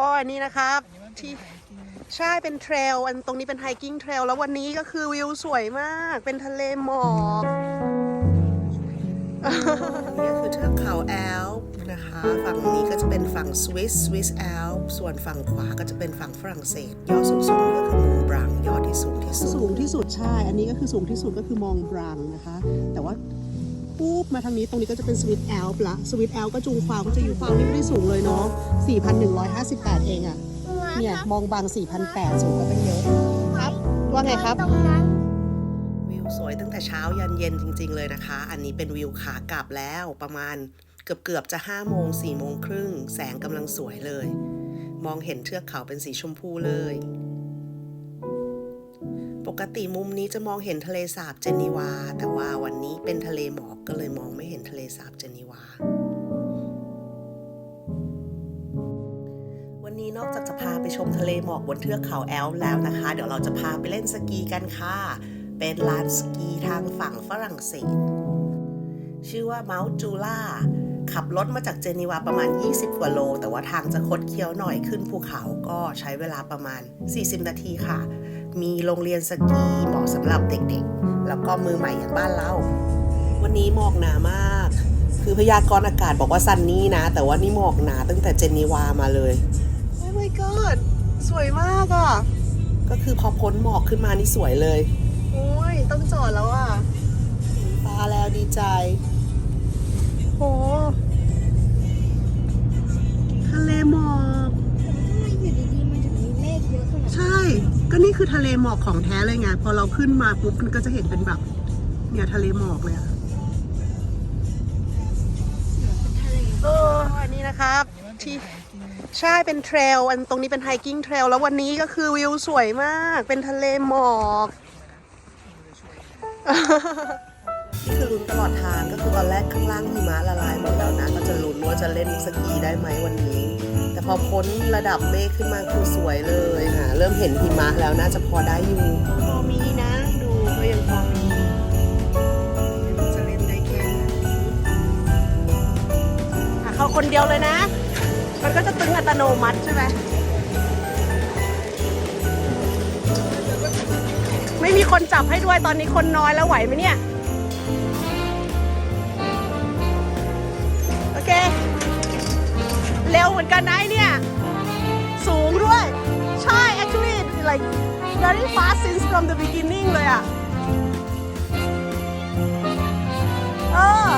อ๋ออันนี้นะครับที่ใช่เป็นเทรลอันตรงนี้เป็นไฮกิ้งเทรลแล้ววันนี้ก็คือวิวสวยมาก เป็นทะเลหมอกนี่คือเทือกเขาแอลป์นะคะ ฝั่งนี้ก็จะเป็นฝั่งสวิสสวิสแอลป์ส่วนฝั่งขวาก็จะเป็นฝั่งฝรั่งเศส ยอดสูงสุดนี่ก็คือมองบรังยอดที่สูงที่สุดสูงที่สุดใช่ อันนี้ก็คือสูงที่สุดก็คือมองบรังนะคะ แต่ว่า ปุ๊บมาทางนี้ตรงนี้ก็จะเป็นสวิตแอลป์ละสวิตแอลป์ก็จูงฟาวก็จะอยู่ฟาวนี่ไม่ได้สูงเลยเนาะ4,158 เองอะเนี่ยมองบาง4,008สูงก็เป็นเยอะครับ ว่าไงครับ ตรงนั้นวิวสวยตั้งแต่เช้ายันเย็นจริง ๆ เลยนะคะ อันนี้เป็นวิวขากลับแล้วประมาณเกือบเกือบๆจะ5โมง4โมงครึ่งแสงกำลังสวยเลย มองเห็นเทือกเขาเป็นสีชมพูเลย ปกติมุมนี้จะมองเห็นทะเลสาบเจนีวา แต่ว่าวันนี้เป็นทะเลหมอกก็เลยมองไม่เห็นทะเลสาบเจนีวา วันนี้นอกจากจะพาไปชมทะเลหมอกบนเทือกเขาแอลแล้วนะคะ เดี๋ยวเราจะพาไปเล่นสกีกันค่ะ เป็นลานสกีทางฝั่งฝรั่งเศส ชื่อว่าเมาส์จูล่าขับรถมาจากเจนีวาประมาณ 20 กว่าโล แต่ว่าทางจะคดเคี้ยวหน่อยขึ้นภูเขาก็ใช้เวลาประมาณ 40 นาทีค่ะ มีโรงเรียนสกีเหมาะสำหรับเด็กๆ แล้วก็มือใหม่อย่างบ้านเรา วันนี้หมอกหนามาก คือพยากรณ์อากาศบอกว่าซันนี่นะ แต่ว่านี่หมอกหนาตั้งแต่เจนีวามาเลย โอ้ my god สวยมากอะ ก็คือพอพ้นหมอกขึ้นมานี่สวยเลย โอ้ย ต้องจอดแล้วอะเห็นฟ้าแล้วดีใจ ก็นี่คือทะเลหมอกของแท้เลยไง พอเราขึ้นมาปุ๊บมันก็จะเห็นเป็นแบบ เนี่ยทะเลหมอกเลยอะเป็นทะเลเอออันนี้นะครับที่ใช่เป็นเทรลอันตรงนี้เป็นไฮกิ้งเทรลแล้ววันนี้ก็คือวิวสวยมาก เป็นทะเลหมอกนี่คือลุ้นตลอดทางก็คือตอนแรกข้างล่างหิมะละลายหมดแล้วนะ ก็จะลุ้นว่าจะเล่นสกีได้ไหมวันนี้ แต่พอพ้นระดับเมฆขึ้นมาคือสวยเลยค่ะเริ่มเห็นหิมะแล้วน่าจะพอได้อยู่พอมีนะดูก็ยังพอมีจะเล่นได้แค่ไหนเขาคนเดียวเลยนะ มันก็จะตึงอัตโนมัติใช่ไหมไม่มีคนจับให้ด้วยตอนนี้คนน้อยแล้วไหวไหมเนี่ย มือนกันนะไอเนี่ย สูงด้วย ใช่ actually like very fast since from the beginning เลยอะเออ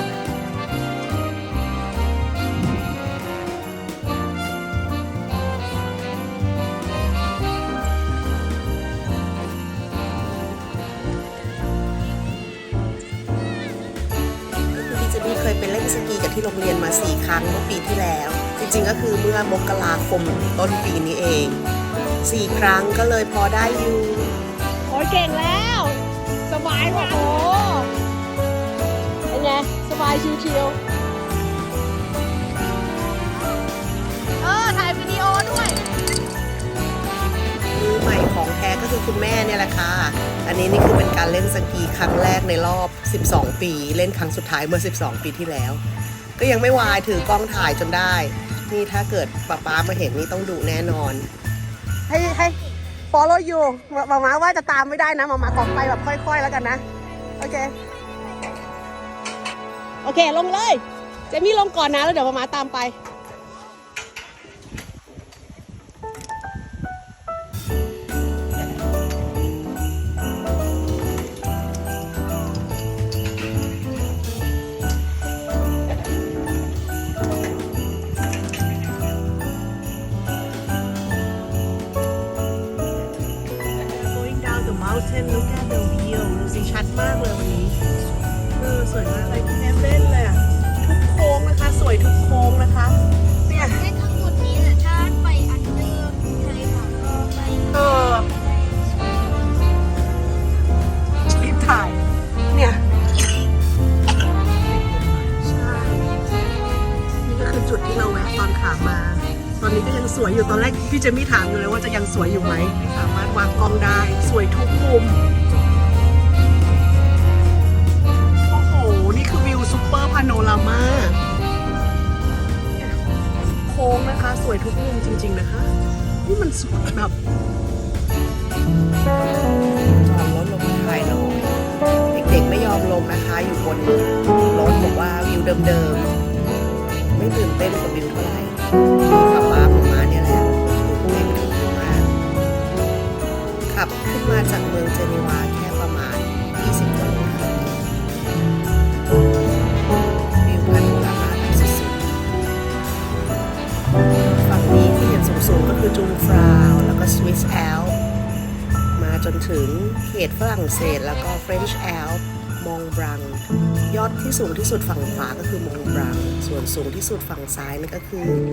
ก็คือพี่เจนนี่เคยไปเล่นสกีกับที่โรงเรียนมา 4 ครั้งเมื่อปีที่แล้ว ริงๆก็คือเมื่อมกราคมต้นปีนี้เอง4ครั้งก็เลยพอได้อยู่โอ้ยเก่งแล้ว สบายว่ะโอ้เป็นไงสบายชิวๆเออถ่ายวิดีโอด้วยมือใหม่ของแท้ก็คือคุณแม่เนี่ยแหละค่ะ อันนี้นี่คือเป็นการเล่นสกีครั้งแรกในรอบ 12 ปี เล่นครั้งสุดท้ายเมื่อ 12 ปีที่แล้ว ก็ยังไม่วายถือกล้องถ่ายจนได้ นี่ถ้าเกิดป๊าป๊ามาเห็นนี่ต้องดุแน่นอน ให้ให้ follow you มามาว่าจะตามไม่ได้นะ มามาขอไปแบบค่อย ๆ แล้วกันนะ โอเค โอเค ลงเลย เจมี่ลงก่อนนะ แล้วเดี๋ยวมามาตามไป mountain look at the view ดูสิชัดมากเลยวันนี้เออสวยมากเลยแค่เล่นเลยอะทุกโค้งนะคะ สวยทุกโค้งนะคะ ยังสวยอยู่ตอนแรกพี่เจมี่ถามอยู่เลยว่าจะยังสวยอยู่ไหมสามารถวางกล้องได้สวยทุกมุมโอ้โห นี่คือวิวซุปเปอร์พาโนรามาโค้งนะคะ สวยทุกมุมจริง ๆนะคะ นี่มันสวยแบบจอดรถลงมาถ่ายหน่อยเด็กๆไม่ยอมลงนะคะ อยู่บนรถบอกว่าวิวเดิมๆ ไม่ตื่นเต้นกับวิวเท่าไหร่ จนถึงเขตฝรั่งเศส แล้วก็เฟรนช์แอลมองบรัง ยอดที่สูงที่สุดฝั่งขวาก็คือมองบรัง ส่วนสูงที่สุดฝั่งซ้ายนั่นก็คือ